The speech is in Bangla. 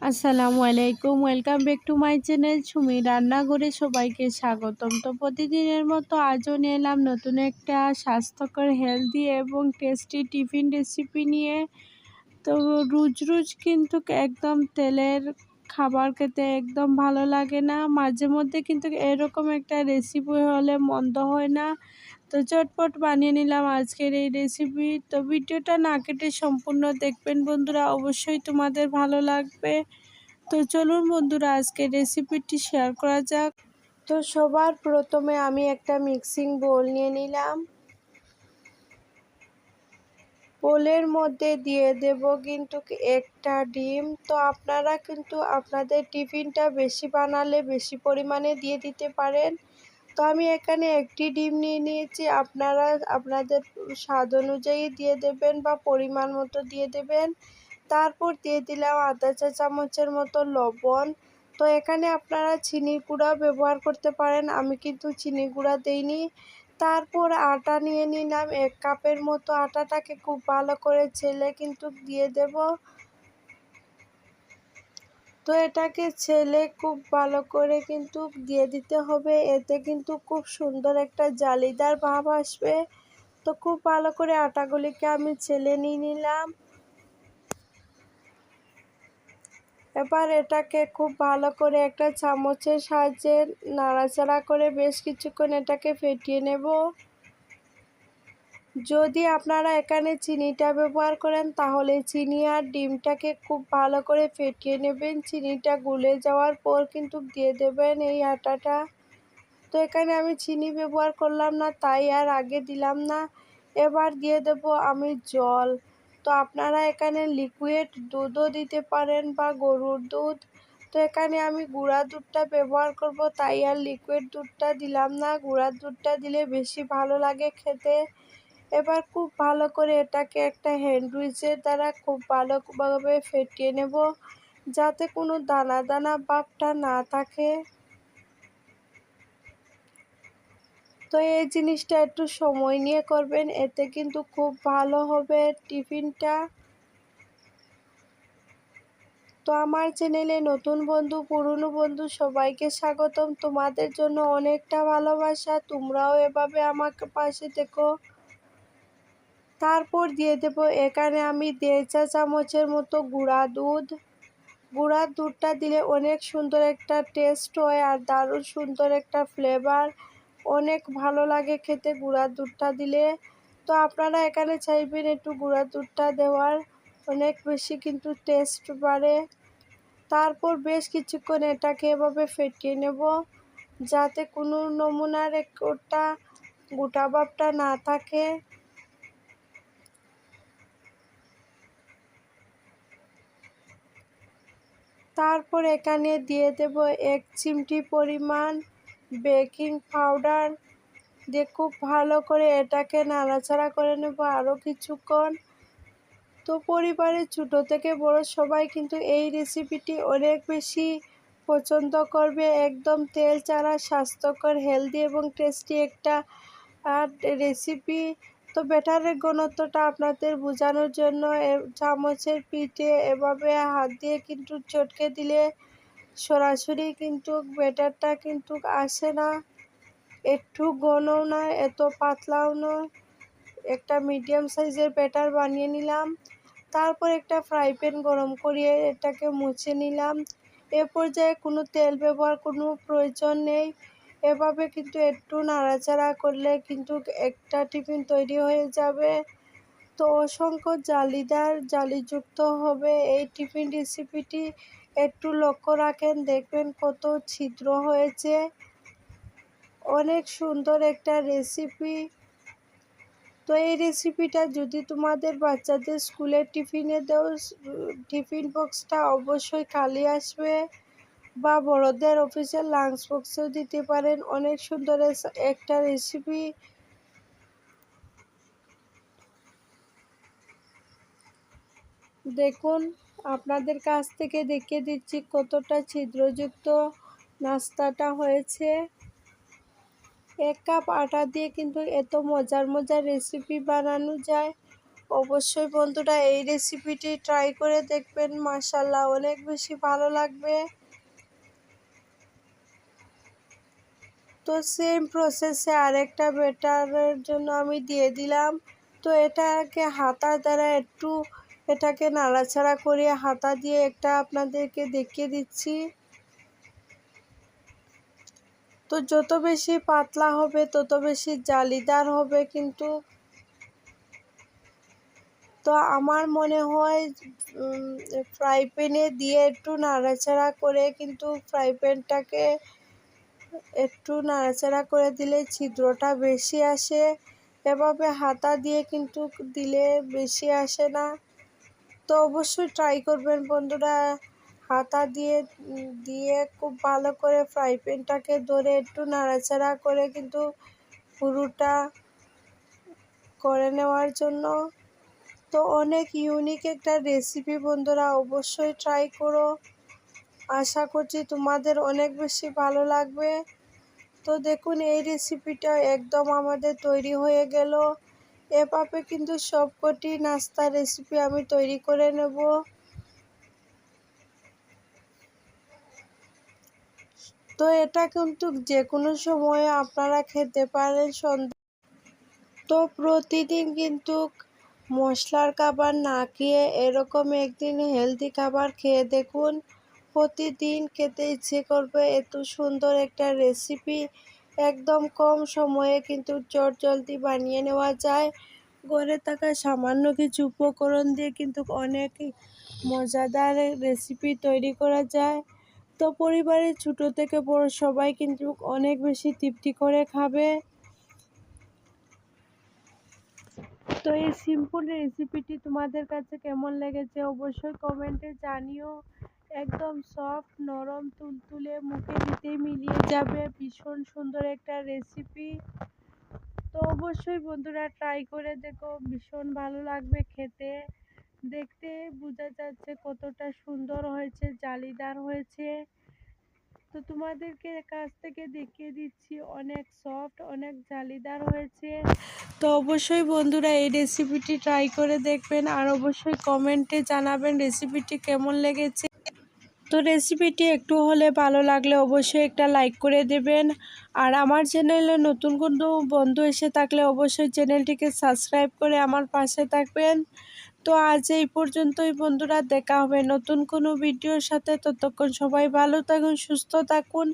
আসসালামু আলাইকুম welcome back to my channel Sumi রান্নাঘরে সবাইকে স্বাগতম। তো প্রতিদিনের মতো আজও নিয়ে এলাম নতুন একটা স্বাস্থ্যকর হেলদি এবং টেস্টি টিফিন রেসিপি নিয়ে। তো রুজ রুজ কিন্তু একদম তেলের খাবার খেতে একদম ভালো লাগে না। মাঝে মধ্যে কিন্তু এরকম একটা রেসিপি হলে মন্দ হয় না। তো চটপট বানিয়ে নিলাম আজকের এই রেসিপি তো ভিডিওটা না কেটে সম্পূর্ণ দেখবেন বন্ধুরা, অবশ্যই তোমাদের ভালো লাগবে। তো চলুন বন্ধুরা আজকে রেসিপিটি শেয়ার করা যাক। তো সবার প্রথমে আমি একটা মিক্সিং বোল নিয়ে নিলাম। বোলের মধ্যে দিয়ে দেব কিন্তু একটা ডিম। তো আপনারা কিন্তু আপনাদের টিফিনটা বেশি বানালে বেশি পরিমাণে দিয়ে দিতে পারেন। তো আমি এখানে একটি ডিম নিয়ে নিয়েছি। আপনারা আপনাদের স্বাদ অনুযায়ী দিয়ে দেবেন বা পরিমাণ মতো দিয়ে দেবেন। তারপর দিয়ে দিলাম আধা চা চামচের মতো লবণ। তো এখানে আপনারা চিনি গুঁড়া ব্যবহার করতে পারেন। আমি কিন্তু চিনি গুঁড়া দিইনি। তারপর আটা নিয়ে নিলাম। এক কাপের মতো আটাটাকে খুব ভালো করে ছেলে কিন্তু দিয়ে দেব। তো এটাকে ছেলে খুব ভালো করে কিন্তু দিয়ে দিতে হবে। এতে কিন্তু খুব সুন্দর একটা জালিদার ভাব আসবে। তো খুব ভালো করে আটাগুলিকে আমি ছেলে নিয়ে নিলাম। এবার এটাকে খুব ভালো করে একটা চামচের সাহায্যে নাড়াচাড়া করে বেশ কিছুক্ষণ এটাকে ফেটিয়ে নেব। যদি আপনারা এখানে চিনিটা ব্যবহার করেন, তাহলে চিনি আর ডিমটাকে খুব ভালো করে ফেটিয়ে নেবেন। চিনিটা গুলে যাওয়ার পর কিন্তু দিয়ে দেবেন এই আটাটা। তো এখানে আমি চিনি ব্যবহার করলাম না, তাই আর আগে দিলাম না। এবার দিয়ে দেব আমি জল। তো আপনারা এখানে লিকুইড দুধও দিতে পারেন বা গরুর দুধ। তো এখানে আমি গুঁড়া দুধটা ব্যবহার করব, তাই আর লিকুইড দুধটা দিলাম না। গুঁড়া দুধটা দিলে বেশি ভালো লাগে খেতে। এবার খুব ভালো করে এটাকে একটা হ্যান্ড উইচের দ্বারা খুব ভালোভাবে ফেটিয়ে নেব, যাতে কোনো দানা দানা ভাবটা না থাকে। তো এই জিনিসটা একটু সময় নিয়ে করবেন, এতে কিন্তু খুব ভালো হবে টিফিনটা। তো আমার চ্যানেলে নতুন বন্ধু, পুরনো বন্ধু সবাইকে স্বাগতম। তোমাদের জন্য অনেকটা ভালোবাসা, তোমরাও এভাবে আমাকে পাশে থেকো। তারপর দিয়ে দেব। এখানে আমি দেড় চা চামচের মতো গুঁড়া দুধ। গুঁড়ার দুধটা দিলে অনেক সুন্দর একটা টেস্ট হয় আর দারুণ সুন্দর একটা ফ্লেভার অনেক ভালো লাগে খেতে গুঁড়ার দুধটা দিলে। তো আপনারা এখানে চাইবেন একটু গুঁড়ার দুধটা দেওয়ার। অনেক বেশি কিন্তু টেস্ট বাড়ে। তারপর বেশ কিছুক্ষণ এটাকে এভাবে ফেটিয়ে নেব। যাতে কোনো নমুনার একটা গোটা ভাবটা না থাকে। তারপর এখানে দিয়ে দেব এক চিমটি পরিমাণ বেকিং পাউডার। দিয়ে খুব ভালো করে এটাকে নাড়াচাড়া করে নেব আরও কিছুক্ষণ। তো পরিবারের ছোটো থেকে বড় সবাই কিন্তু এই রেসিপিটি অনেক বেশি পছন্দ করবে। একদম তেল ছাড়া স্বাস্থ্যকর হেলদি এবং টেস্টি একটা রেসিপি তো ব্যাটারের ঘনত্বটা আপনাদের বোঝানোর জন্য চামচের পিঠে এভাবে হাত দিয়ে কিন্তু চটকে দিলে সরাসরি কিন্তু ব্যাটারটা কিন্তু আসে না। একটু ঘনও না, এত পাতলাও নয় একটা মিডিয়াম সাইজের ব্যাটার বানিয়ে নিলাম। তারপর একটা ফ্রাই প্যান গরম করিয়ে এটাকে মুছে নিলাম। এ পর্যায়ে কোনো তেল ব্যবহার কোনো প্রয়োজন নেই। এভাবে কিন্তু একটু নাড়াচাড়া করলে কিন্তু একটা টিফিন তৈরি হয়ে যাবে। তো অসংখ্য জালিদার, জালিযুক্ত হবে এই টিফিন রেসিপিটি। একটু লক্ষ্য রাখেন, দেখবেন কত ছিদ্র হয়েছে। অনেক সুন্দর একটা রেসিপি। তো এই রেসিপিটা যদি তোমাদের বাচ্চাদের স্কুলের টিফিনে দেও, টিফিন বক্সটা অবশ্যই খালি আসবে। বা বড়দের অফিসের লাঞ্চ বক্সেও দিতে পারেন। অনেক সুন্দর একটা রেসিপি দেখুন, আপনাদের কাছ থেকে দেখিয়ে দিচ্ছি কতটা ছিদ্রযুক্ত নাস্তাটা হয়েছে। এক কাপ আটা দিয়ে কিন্তু এত মজার মজার রেসিপি বানানো যায়। অবশ্যই বন্ধুরা, এই রেসিপিটি ট্রাই করে দেখবেন মাসাল্লাহ অনেক বেশি ভালো লাগবে। তো সেম প্রসেসে আরেকটা বেটারের জন্য আমি দিয়ে দিলাম। তো এটাকে হাতার দ্বারা একটু এটাকে নাড়াচাড়া করে হাতা দিয়ে একটা আপনাদেরকে দেখিয়ে দিচ্ছি। তো যত বেশি পাতলা হবে, তত বেশি জালিদার হবে কিন্তু। তো আমার মনে হয় ফ্রাই প্যানে দিয়ে একটু নাড়াচাড়া করে কিন্তু ফ্রাই প্যানটাকে একটু নাড়াচাড়া করে দিলে ছিদ্রটা বেশি আসে। এভাবে হাতা দিয়ে কিন্তু দিলে বেশি আসে না। তো অবশ্যই ট্রাই করবেন বন্ধুরা। হাতা দিয়ে দিয়ে খুব ভালো করে ফ্রাই প্যানটাকে ধরে একটু নাড়াচাড়া করে কিন্তু পুরোটা করে নেওয়ার জন্য। তো অনেক ইউনিক একটা রেসিপি বন্ধুরা, অবশ্যই ট্রাই করো। আশা করছি তোমাদের অনেক বেশি ভালো লাগবে। তো দেখুন, এই রেসিপিটা একদম আমাদের তৈরি হয়ে গেল। এভাবে কিন্তু সবকটি নাস্তার রেসিপি আমি তৈরি করে নেব। তো এটা কিন্তু যে কোনো সময় আপনারা খেতে পারেন সন্ধ্যা। তো প্রতিদিন কিন্তু মশলার খাবার না খেয়ে এরকম একদিন হেলদি খাবার খেয়ে দেখুন। প্রতিদিন খেতে ইচ্ছে করবে। এত সুন্দর একটা রেসিপি একদম কম সময়ে কিন্তু চট জলদি বানিয়ে নেওয়া যায়। ঘরে থাকা সামান্য কিছু উপকরণ দিয়ে কিন্তু অনেক মজাদার রেসিপি তৈরি করা যায়। তো পরিবারের ছোটো থেকে বড় সবাই কিন্তু অনেক বেশি তৃপ্তি করে খাবে। তো এই সিম্পল রেসিপিটি তোমাদের কাছে কেমন লেগেছে অবশ্যই কমেন্টে জানিও। একদম সফট নরম, তুলতুলে, মুখে দিতেই মিলিয়ে যাবে। ভীষণ সুন্দর একটা রেসিপি তো অবশ্যই বন্ধুরা ট্রাই করে দেখো, ভীষণ ভালো লাগবে খেতে। দেখতে বোঝা যাচ্ছে কতটা সুন্দর হয়েছে, জালিদার হয়েছে। তো তোমাদেরকে কাছ থেকে দেখিয়ে দিচ্ছি, অনেক সফট অনেক জালিদার হয়েছে। তো অবশ্যই বন্ধুরা এই রেসিপিটি ট্রাই করে দেখবেন, আর অবশ্যই কমেন্টে জানাবেন রেসিপিটি কেমন লেগেছে। তো রেসিপিটি একটু হলে ভালো লাগলে অবশ্যই একটা লাইক করে দেবেন। আর আমার চ্যানেলে নতুন কোনো বন্ধু এসে থাকলে অবশ্যই চ্যানেলটিকে সাবস্ক্রাইব করে আমার পাশে থাকবেন। তো আজ এই পর্যন্তই বন্ধুরা, দেখা হবে নতুন কোনো ভিডিওর সাথে। ততক্ষণ সবাই ভালো থাকুন, সুস্থ থাকুন।